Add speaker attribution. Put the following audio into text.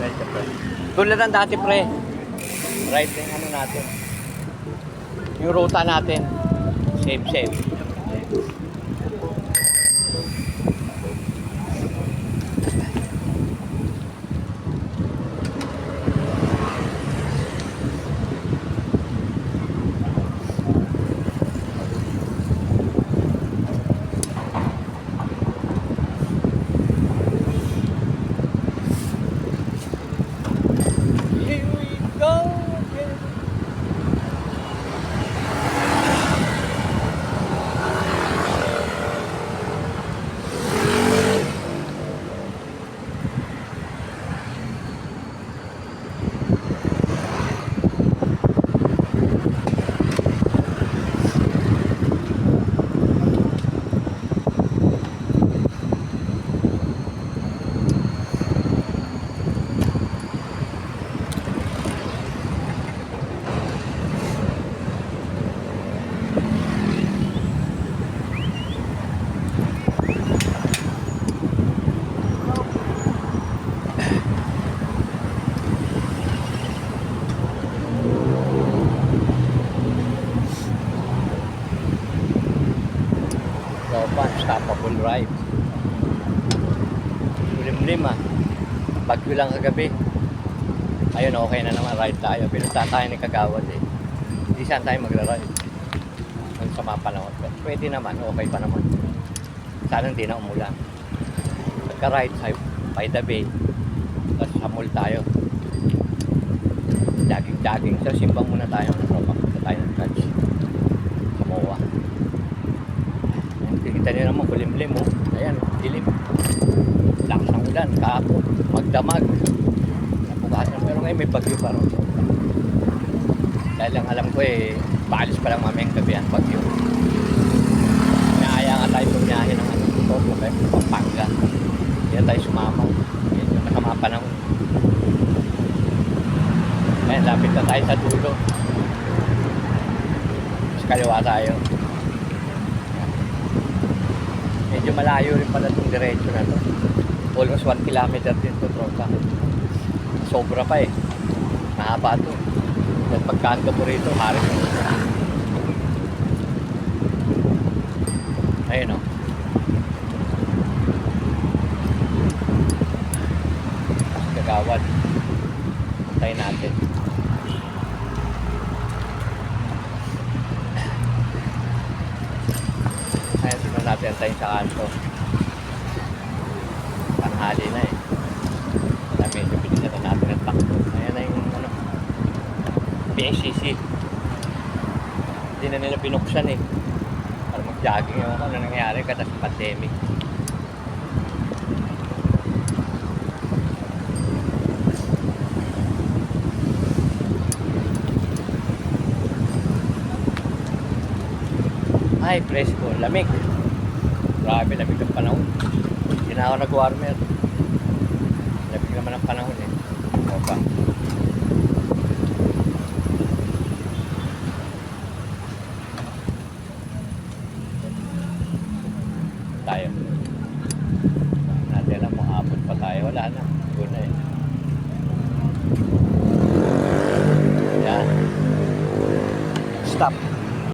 Speaker 1: Pre. Tulad ng dati, pre. Right yung ano natin. Yung ruta natin. Same, same. Stoppable ride. Lim-lim ah. Bagyo lang kagabi. Ayun, okay na naman. Ride tayo. Pinunta tayo ni Kagawad eh. Hindi saan tayo magra-ride. Ang sama panahon. Pero pwede naman. Okay pa naman. Sana hindi na umulan. Pagka-ride tayo by the bay. Tapos sa mall tayo. Jogging-jogging. So, simbang muna tayo. Tropa, punta tayo ng church. Sa MOA. Kita niyo naman kulimlim oh. Ayan, dilim. Lakas ng ulan, kahapon, magdamag. Napukasan, pero ngayon may bagyo pa rin. Dahil lang alam ko eh, paalis pa lang mamayang gabi ang bagyo. Naaya nga tayo bumiyahe ng ano, Togo, kaya Pampanga. Yan tayo sumama. Yan yung masama panahon. Ngayon, lapit na tayo sa dulo. Mas kaliwa tayo. Medyo malayo rin pala itong diretso na to. Almost 1 kilometer din to, tropa. Sobra pa eh. Mahaba to. At pagkanto po rito, harit mo. Ayun o. Gagawad. Tayo natin. Ayun, sunod natin tayo sa kanto. Tanghali na eh. Kaya medyo pinilitan natin ang takbo. Ayan na yung ano, PSCC. Hindi na nila binuksan eh. Para mag-jogging yung ano nangyari kada sa pandemic. Ay, presko. Lamig. Grabe, lamig ang panahon. Hindi na ako nag-warmer. Lamig naman ang panahon eh. Opa. Tayo. Natin alam mo, abot pa tayo. Wala na. Doon na eh. Yan. Stop.